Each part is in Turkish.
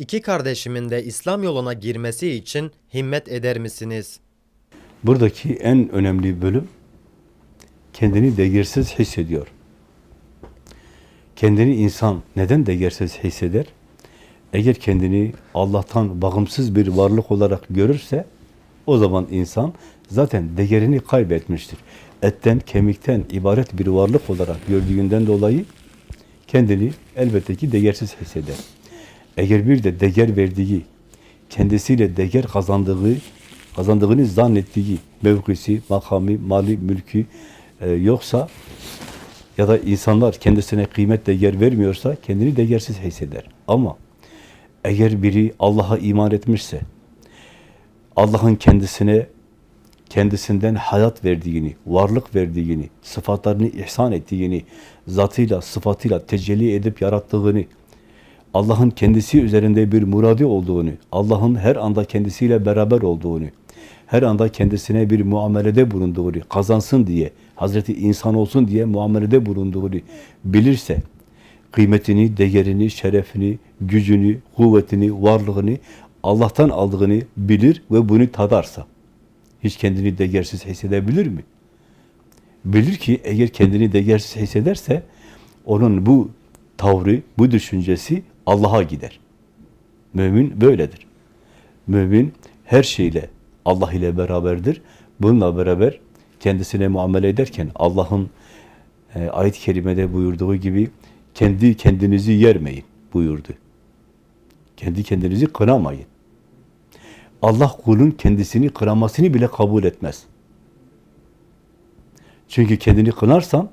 İki kardeşimin de İslam yoluna girmesi için himmet eder misiniz? Buradaki en önemli bölüm kendini değersiz hissediyor. Kendini insan neden değersiz hisseder? Eğer kendini Allah'tan bağımsız bir varlık olarak görürse o zaman insan zaten değerini kaybetmiştir. Etten, kemikten ibaret bir varlık olarak gördüğünden dolayı kendini elbette ki değersiz hisseder. Eğer bir de değer verdiği, kendisiyle değer kazandığı, kazandığını zannettiği mevkisi, makamı, mali, mülkü e, yoksa ya da insanlar kendisine kıymet değer vermiyorsa kendini değersiz hisseder. Ama eğer biri Allah'a iman etmişse, Allah'ın kendisine kendisinden hayat verdiğini, varlık verdiğini, sıfatlarını ihsan ettiğini, zatıyla, sıfatıyla tecelli edip yarattığını, Allah'ın kendisi üzerinde bir muradi olduğunu, Allah'ın her anda kendisiyle beraber olduğunu, her anda kendisine bir muamelede bulunduğunu, kazansın diye, Hazreti insan olsun diye muamelede bulunduğunu bilirse, kıymetini, değerini, şerefini, gücünü, kuvvetini, varlığını Allah'tan aldığını bilir ve bunu tadarsa, hiç kendini değersiz hissedebilir mi? Bilir ki eğer kendini değersiz hissederse, onun bu tavrı, bu düşüncesi Allah'a gider. Mümin böyledir. Mümin her şeyle Allah ile beraberdir. Bununla beraber kendisine muamele ederken Allah'ın e, ayet-i kerimede buyurduğu gibi kendi kendinizi yermeyin buyurdu. Kendi kendinizi kınamayın. Allah kulun kendisini kınamasını bile kabul etmez. Çünkü kendini kınarsan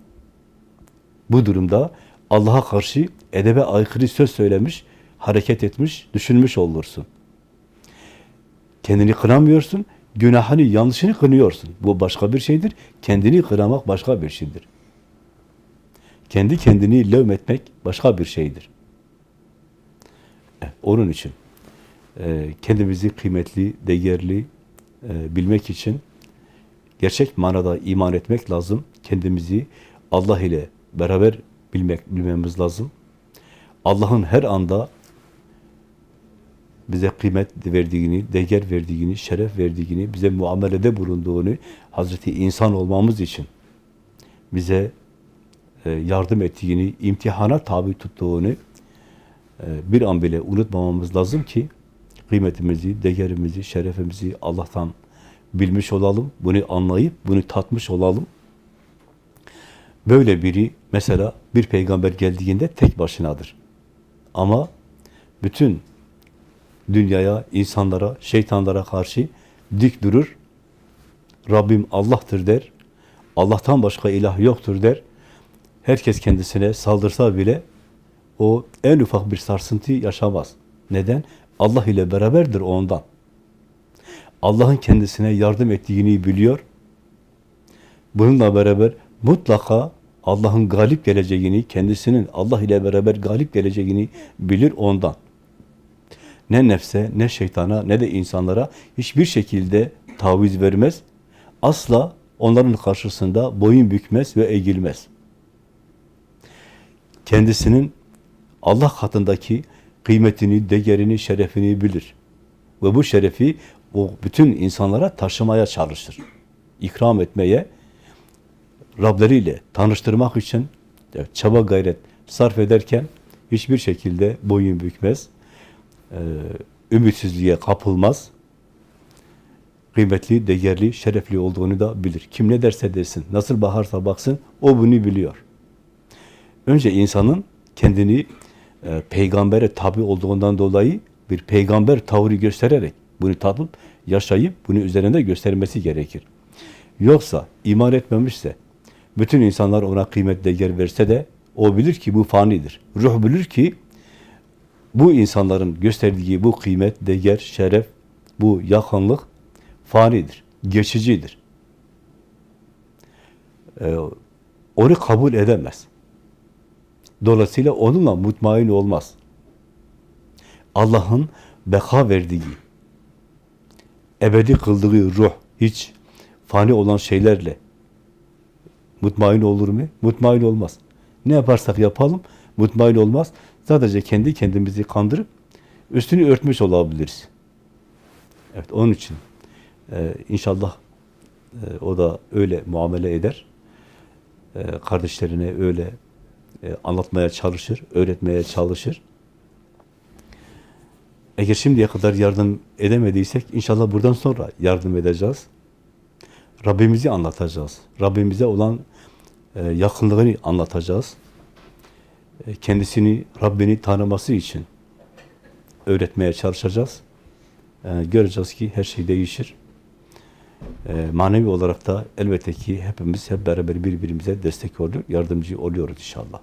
bu durumda Allah'a karşı edebe aykırı söz söylemiş, hareket etmiş, düşünmüş olursun. Kendini kınamıyorsun, günahını, yanlışını kınıyorsun. Bu başka bir şeydir. Kendini kınamak başka bir şeydir. Kendi kendini levmetmek başka bir şeydir. Onun için e, kendimizi kıymetli, değerli e, bilmek için gerçek manada iman etmek lazım. Kendimizi Allah ile beraber bilmek bilmemiz lazım. Allah'ın her anda bize kıymet verdiğini, değer verdiğini, şeref verdiğini, bize muamelede bulunduğunu, Hazreti insan olmamız için bize e, yardım ettiğini, imtihana tabi tuttuğunu e, bir an bile unutmamamız lazım ki kıymetimizi, değerimizi, şerefimizi Allah'tan bilmiş olalım, bunu anlayıp, bunu tatmış olalım. Böyle biri mesela bir peygamber geldiğinde tek başınadır. Ama bütün dünyaya, insanlara, şeytanlara karşı dik durur. Rabbim Allah'tır der. Allah'tan başka ilah yoktur der. Herkes kendisine saldırsa bile o en ufak bir sarsıntı yaşamaz. Neden? Allah ile beraberdir ondan. Allah'ın kendisine yardım ettiğini biliyor. Bununla beraber mutlaka Allah'ın galip geleceğini, kendisinin Allah ile beraber galip geleceğini bilir ondan. Ne nefse, ne şeytana, ne de insanlara hiçbir şekilde taviz vermez. Asla onların karşısında boyun bükmez ve eğilmez. Kendisinin Allah katındaki kıymetini, değerini, şerefini bilir. Ve bu şerefi o bütün insanlara taşımaya çalışır. İkram etmeye, Rableriyle tanıştırmak için çaba gayret sarf ederken hiçbir şekilde boyun bükmez, e, ümitsizliğe kapılmaz, kıymetli, değerli, şerefli olduğunu da bilir. Kim ne derse desin, nasıl bakarsa baksın, o bunu biliyor. Önce insanın kendini e, peygambere tabi olduğundan dolayı bir peygamber tavrı göstererek bunu tadıp, yaşayıp bunu üzerinde göstermesi gerekir. Yoksa iman etmemişse, bütün insanlar ona kıymet değer verse de o bilir ki bu fanidir. Ruh bilir ki bu insanların gösterdiği bu kıymet, değer, şeref, bu yakınlık fanidir, geçicidir. Ee, onu kabul edemez. Dolayısıyla onunla mutmain olmaz. Allah'ın beka verdiği, ebedi kıldığı ruh, hiç fani olan şeylerle Mutmain olur mu? Mutmain olmaz. Ne yaparsak yapalım mutmain olmaz. Sadece kendi kendimizi kandırıp üstünü örtmüş olabiliriz. Evet, onun için e, inşallah e, o da öyle muamele eder. E, kardeşlerine öyle e, anlatmaya çalışır, öğretmeye çalışır. Eğer şimdiye kadar yardım edemediysek inşallah buradan sonra yardım edeceğiz. Rabbimizi anlatacağız. Rabbimize olan e, yakınlığını anlatacağız. E, kendisini, Rabbini tanıması için öğretmeye çalışacağız. E, göreceğiz ki her şey değişir. Manevi olarak da elbette ki hepimiz hep beraber birbirimize destek oluyor, yardımcı oluyoruz inşallah.